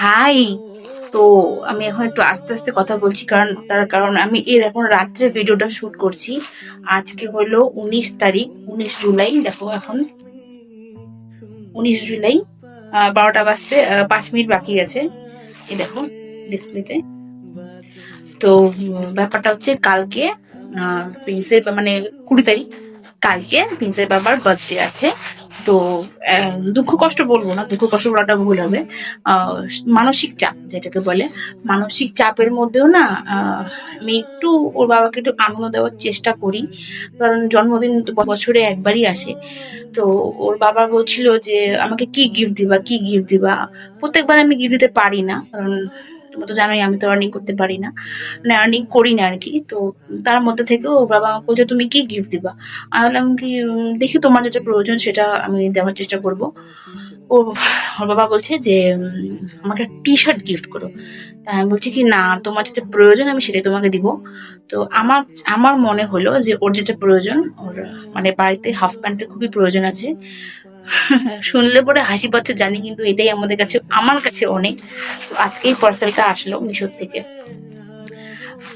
High. তো আমি এখন একটু আস্তে আস্তে কথা বলছি, কারণ তার কারণ আমি এর এখন রাত্রে ভিডিওটা শুট করছি। আজকে হলো উনিশ তারিখ, উনিশ জুলাই। দেখো এখন উনিশ জুলাই বারোটা বাজতে পাঁচ মিনিট বাকি আছে। এ দেখো ডিসপ্লেতে তো ব্যাপারটা হচ্ছে কালকে প্রিন্সের মানে কুড়ি তারিখ কালকে প্রিন্সের বাবার বার্থডে আছে। তো দুঃখ কষ্ট বলব না, দুঃখ কষ্ট বলাটা ভুল হবে। মানসিক চাপ যেটাকে বলে। মানসিক চাপের মধ্যেও না আমি একটু ওর বাবাকে একটু আনন্দ দেওয়ার চেষ্টা করি। কারণ জন্মদিন বছরে একবারই আসে। তো ওর বাবা বলছিল যে, আমাকে কি গিফট দিবা, কি গিফট দিবা? প্রত্যেকবার আমি গিফট দিতে পারি না। কারণ তোমরা তো জানোই, আমি তো আর্নিং করতে পারি না। মানে আর্নিং করি না আর কি তো তার মধ্যে থেকে ও বাবা আমাকে বলছে, তুমি কি গিফট দিবা? আমি বললাম কি দেখি তোমার যেটা প্রয়োজন, সেটা আমি দেওয়ার চেষ্টা করব। ও ওর বাবা বলছে যে আমাকে টি শার্ট গিফট করো। তা আমি বলছি কি, না, তোমার যেটা প্রয়োজন, আমি সেটাই তোমাকে দিব। তো আমার আমার মনে হলো যে, ওর যেটা প্রয়োজন, ওর মানে বাড়িতে হাফ প্যান্টের খুবই প্রয়োজন আছে। শুনলে পরে হাসি পাচ্ছে, জানি কিন্তু এটাই আমাদের কাছে, আমার কাছে অনেক। আজকেই পার্সেলটা আসলো মিশোর থেকে।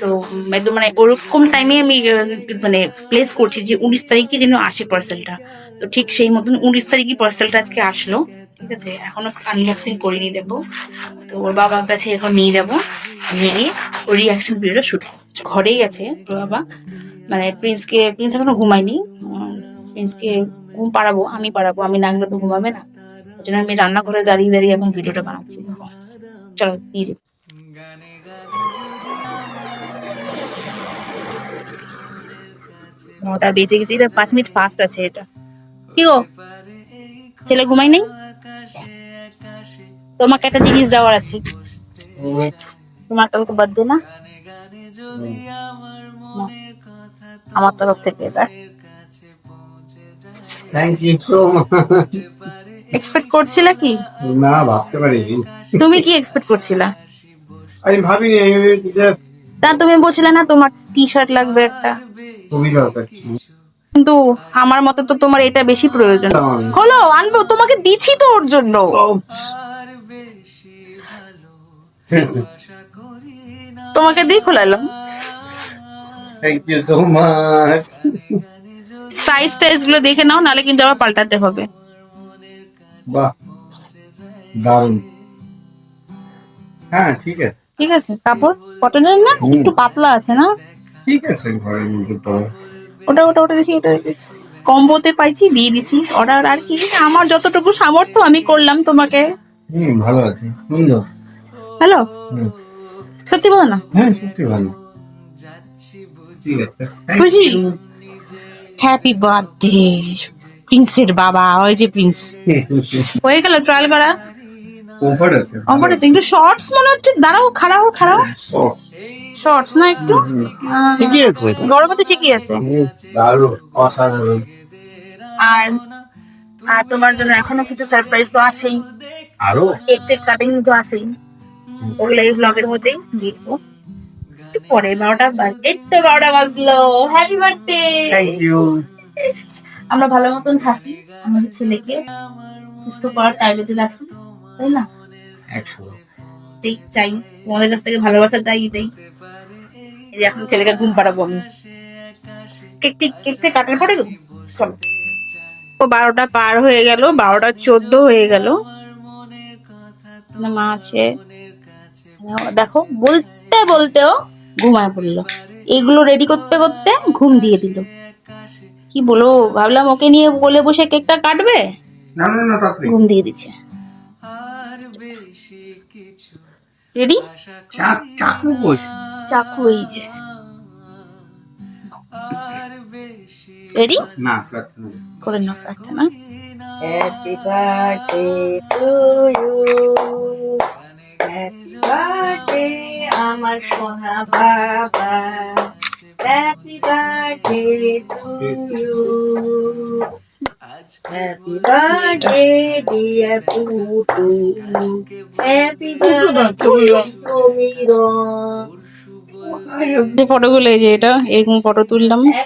তো একদম মানে ওরকম টাইমে আমি মানে প্লেস করছি যে উনিশ তারিখে যেন আসে পার্সেলটা তো ঠিক সেই মতন উনিশ তারিখই পার্সেলটা আজকে আসলো, ঠিক আছে? এখনও আনবক্সিং করিনি দেবো তো ওর বাবার কাছে এখন নিয়ে যাব, নিয়ে ওর রিয়াকশন ভিডিওটা শুট ঘরেই আছে ওর বাবা। মানে প্রিন্সকে প্রিন্স এখনও ঘুমায়নি। প্রিন্সকে ঘুম পাড়াবো, আমি পাড়াবো, আমি না গেলে তো ঘুমাবে না। ওই জন্য আমি রান্নাঘরে দাঁড়িয়ে দাঁড়িয়ে এখন ভিডিওটা বানাচ্ছি। চলো, নিয়ে যাই। নটা বেজে গেছে, এটা পাঁচ মিনিট ফাস্ট আছে এটা। কি গো? ছেলে ঘুমাই নাই? তোমাকে একটা জিনিস দেওয়ার আছে। তোমার কালকে বার্থডে না, আমার তরফ থেকে এটা। Thank you so much expect করছিলে কি? না ভাবতে পারিনি। তুমি কি এক্সপেক্ট করছিলা? আমি ভাবিনি আমি জাস্ট তা তুমি বলছিলে না তোমার টি শার্ট লাগবে একটা। খুবই দরকার কিন্তু আমার মতে তো তোমার এটা বেশি প্রয়োজন। খোলো আনব তোমাকে দিছি তো ওর জন্য। তোমাকে দিয়ে খোলালাম। Thank you so much size টাইজগুলো দেখে নাও নালে কিন্তু আবার পাল্টাতে হবে। বাহ দারুণ। হ্যাঁ ঠিক আছে। ঠিক আছে কাপড় কটনের না? একটু পাতলা আছে না? ঠিক আছে ঘরের মধ্যে তো। ওটা ওটা ওটা দেখি ওটা কম্বোতে পাইছি দিয়ে দিছি। অর্ডার আর কি আমার যতটুকু সামর্থ্য আমি করলাম তোমাকে। হুম ভালো আছে। সুন্দর হ্যালো? সত্যি বলো না? হ্যাঁ সত্যি ভালো। ঠিক আছে। খুশি? হ্যাপি বার্থডে প্রিন্সের বাবা ওই যে প্রিন্স হয়ে গেল ট্রায়াল করা? আছে। অফার আছে একটু শর্টস মনে হচ্ছে দাঁড়াও খাড়াও খাড়াও। শর্টস না একটু? ঠিকই আছে। গরমে তো ঠিকই আছে। দারুণ অসাধারণ। আর আর তোমার জন্য এখনও কিছু সারপ্রাইজ তো আছেই। আরও? কেক টেক কাটিং তো আছেই। ওগুলো এই ব্লগের মধ্যেই একটু পরে বারোটা বাজ। এই তো বারোটা বাজলো। হ্যাপি বার্থডে আমরা ভালো মতন থাকি আমাদের ছেলেকে সুস্থ করার টার্গেটে রাখি তাই না? একশো। চাই তোমাদের কাছ থেকে ভালোবাসা চাই এটাই। এই এখন ছেলেকে ঘুম পাড়াবো আমি। কেকটি কেকটা কাটার পরে চলো। ও বারোটা পার হয়ে গেল বারোটা চোদ্দ হয়ে গেল। মা আছে? দেখো বলতে বলতেও ঘুমায় পড়ল। এগুলো রেডি করতে করতে ঘুম দিয়ে দিল। কি বলো ভাবলাম ওকে নিয়ে বলে বসে কেকটা কাটবে? না না না ঘুম দিয়ে দিচ্ছে। রেডি চাকু কই? চাকু এই যে। রেডি না প্রার্থনা করে। নাও প্রার্থনা। Happy birthday to you happy birthday আমার সোনা বাবা। Happy birthday to you happy birthday dear Putu happy birthday যে ফটোগুলো এই যে এটা এরকম ফটো তুললাম আ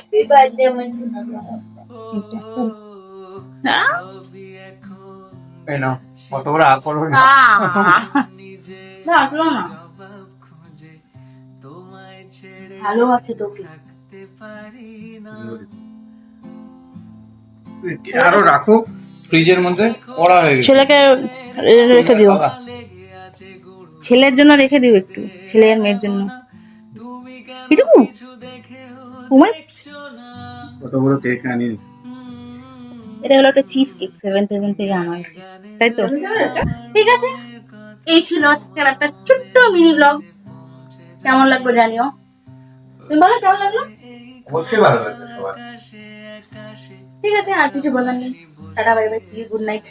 না। ভালো আছে তোকে। থাকতে পারি না। আরও রাখো ফ্রিজের মধ্যে পড়া হয়ে গেছে। ছেলেকে রেখে দিও। ছেলের জন্য রেখে দিও একটু ছেলে আর মেয়ের জন্য। এটুকু তোমার কত বড় কেক আনি। এটা হলো একটা চিজ কেক সেভেন সেভেন থেকে আনা হয়েছে। তাই তো? ঠিক আছে। এই ছিল আজকের একটা ছোট্ট মিনি ব্লগ কেমন লাগবে জানিও? তুমি বলো কেমন লাগল? অবশ্যই ভালো লাগবে সবার। ঠিক আছে আর কিছু বলার নেই। Tata bye bye see good night